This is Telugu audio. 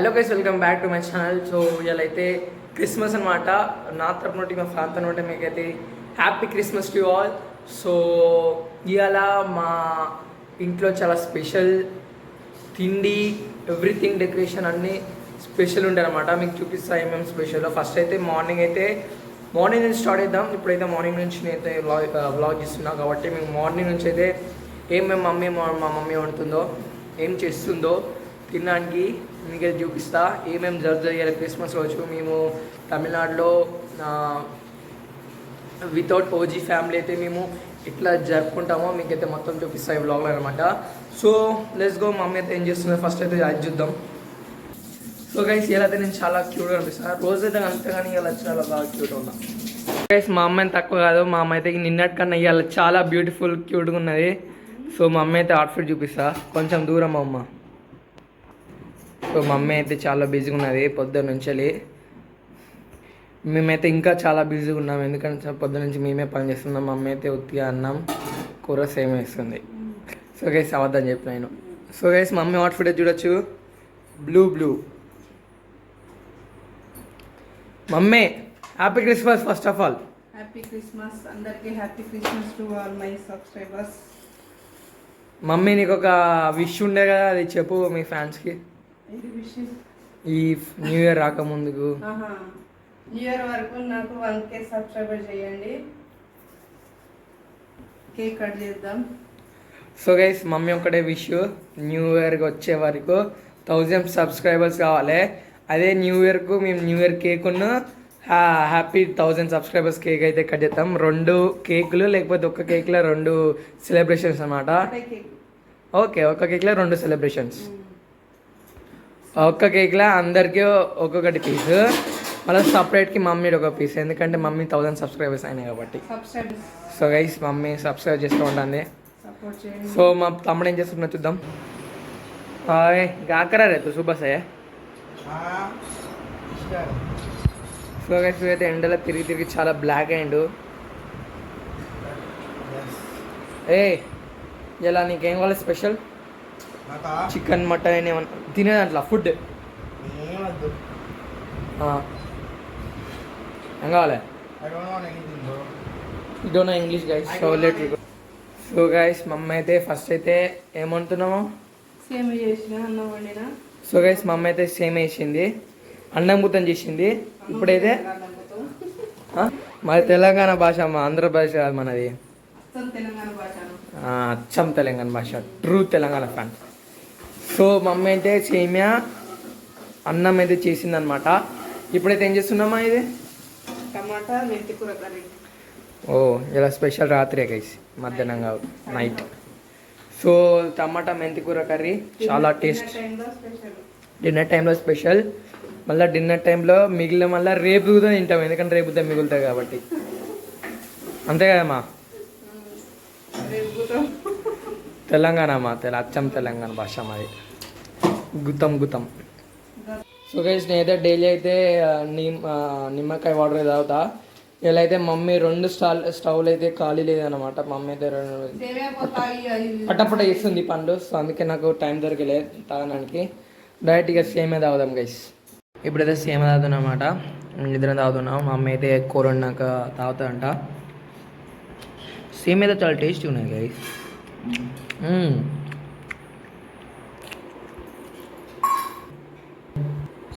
Hello guys welcome back to my channel so ఇవాళ అయితే క్రిస్మస్ అనమాట నా తరపు నుండి మా ప్రాంతం నుండి మీకైతే happy Christmas to all so ఇవాళ మా ఇంట్లో చాలా స్పెషల్ తిండి ఎవ్రీథింగ్ డెకరేషన్ అన్నీ స్పెషల్ ఉంటాయి అనమాట మీకు చూపిస్తా ఏమేమి స్పెషల్ ఫస్ట్ అయితే మార్నింగ్ అయితే మార్నింగ్ నుంచి స్టార్ట్ చేద్దాం. ఇప్పుడైతే మార్నింగ్ నుంచి నేనైతే వ్లాగ్ వ్లాగ్ చేస్తున్నా కాబట్టి మేము మార్నింగ్ నుంచి అయితే ఏమేమి మమ్మీ మా మా మమ్మీ వండుతుందో ఏం చేస్తుందో తినడానికి మీకు అయితే చూపిస్తా. ఏమేమి జరుగుతుంది క్రిస్మస్ రోజు? మేము తమిళనాడులో వితౌట్ ఓజీ ఫ్యామిలీ అయితే మేము ఎట్లా జరుపుకుంటామో మీకైతే మొత్తం చూపిస్తా ఈ బ్లాగ్లో అనమాట సో లెస్ గో మమ్మీ అయితే ఏం చేస్తుంది? ఫస్ట్ అయితే అది చూద్దాం. సో గైస్ ఇలా అయితే నేను చాలా క్యూట్గా అనిపిస్తాను రోజు అయితే అంతగాని ఇలా చాలా బాగా క్యూట్ ఉన్నా. గైస్ మా అమ్మాయిని తక్కువ కాదు. మా అమ్మ అయితే నిన్నటికన్నా ఇవాళ చాలా బ్యూటిఫుల్ క్యూట్గా ఉన్నది. సో మా అమ్మ అయితే అవుట్ఫిట్ చూపిస్తా. కొంచెం దూరం మా అమ్మ. సో మా అమ్మ అయితే చాలా బిజీగా ఉన్నది పొద్దున్న నుంచి మేమైతే ఇంకా చాలా బిజీగా ఉన్నాం ఎందుకంటే పొద్దున్న నుంచి మేమే పని చేస్తున్నాం మా అమ్మ అయితే ఉత్తిగా అన్నం కూర సేమ్ వేస్తుంది సో గైస్ అవద్దని చెప్పిన నేను. సో గైస్ మా అమ్మ అవుట్ఫిట్ చూడొచ్చు. Blue blue mummy happy Christmas first of all happy Christmas అందరికీ happy Christmas to all my subscribers mummy నీకు ఒక విష్ ఉండే కదా అది చెప్పు మీ ఫ్యాన్స్కి ఈ న్యూ ఇయర్ రాకముందుకు. న్యూ ఇయర్ వరకు నాకు వన్ కే సబ్స్క్రైబర్ చేయండి. కేక్ కట్ చేద్దాం. సో గైస్ మమ్మీ ఒకటే విష్ న్యూ ఇయర్కి వచ్చే వరకు థౌజండ్ సబ్స్క్రైబర్స్ కావాలి. అదే న్యూ ఇయర్కు మేము న్యూ ఇయర్ కేక్ ఉన్న హ్యాపీ థౌజండ్ సబ్స్క్రైబర్స్ కేక్ అయితే కట్ చేస్తాం రెండు కేకులు లేకపోతే ఒక్క కేక్లో రెండు సెలబ్రేషన్స్ అనమాట ఓకే ఒక్క కేక్లో రెండు సెలబ్రేషన్స్. ఒక్క కేక్లో అందరికీ ఒక్కొక్కటి పీస్. మళ్ళీ సపరేట్కి మమ్మీ ఒక పీస్. ఎందుకంటే మమ్మీ థౌజండ్ సబ్స్క్రైబర్స్ అయినాయి కాబట్టి. సో గైస్ మమ్మీ సబ్స్క్రైబ్ చేస్తూ ఉంటుంది సపోర్ట్ చేయండి. సో మా తమ్ముడు ఏం చేస్తున్నా చూద్దాం. హాయ్ గాకరా రేతు సుబస్ సో గైస్ అయితే ఎండలో తిరిగి తిరిగి చాలా బ్లాక్ అయిండు. ఏ ఇలా నీకేం కావాలి స్పెషల్? చికెన్ మటన్ ఏమన్నా తినేదంట్లా ఫుడ్ ఏం కావాలి? Don't know English guys so let so guys mummy అయితే ఫస్ట్ అయితే ఏమంటున్నాము సేమ్ చేసిన అన్నం వండిన. సో గైస్ మమ్మీ అయితే సేమ్ వేసింది అన్నం గుత్తం చేసింది. ఇప్పుడైతే? మరి తెలంగాణ భాష మా ఆంధ్ర భాష కాదు మనది. అచ్చం తెలంగాణ భాష. True Telangana fan so mummy అయితే సేమియా అన్నం అయితే చేసిందనమాట ఇప్పుడైతే ఏం చేస్తున్నామా ఇది? టమాటా మెంతి కూర కర్రీ. ఓ ఇలా స్పెషల్ రాత్రి గైస్ మధ్యాహ్నం కాదు నైట్. సో టమాటా మెంతి కూర కర్రీ చాలా టేస్ట్. డిన్నర్ టైంలో స్పెషల్. మళ్ళీ డిన్నర్ టైంలో మిగిలిన మళ్ళీ రేపు కూడా తింటాం ఎందుకంటే రేపు కూడా మిగులుతాయి కాబట్టి. అంతే కదమ్మా? తెలంగాణ మా తెల అచ్చం తెలంగాణ భాష మాది. గుతం గుతం. సో గైస్ నేనైతే డైలీ అయితే నిమ్ నిమ్మకాయ వాటర్ తాగుతా. ఇలా అయితే మమ్మీ రెండు స్టాల్ స్టవ్లు అయితే ఖాళీ లేదనమాట మమ్మీ అయితే రెండు సేమియా పట్టపట ఇస్తుంది పండు. సో అందుకే నాకు టైం దొరకలేదు తాగడానికి. డైరెక్ట్గా సేమే తాగుదాం గైస్ ఇప్పుడైతే సేమే తాగుతున్నాం అనమాట ఇద్దరం తాగుతున్నాం. మా అయితే కూర వండాక తాగుతాడంట సేమ్ అయితే చాలా టేస్టీ ఉన్నాయి గైస్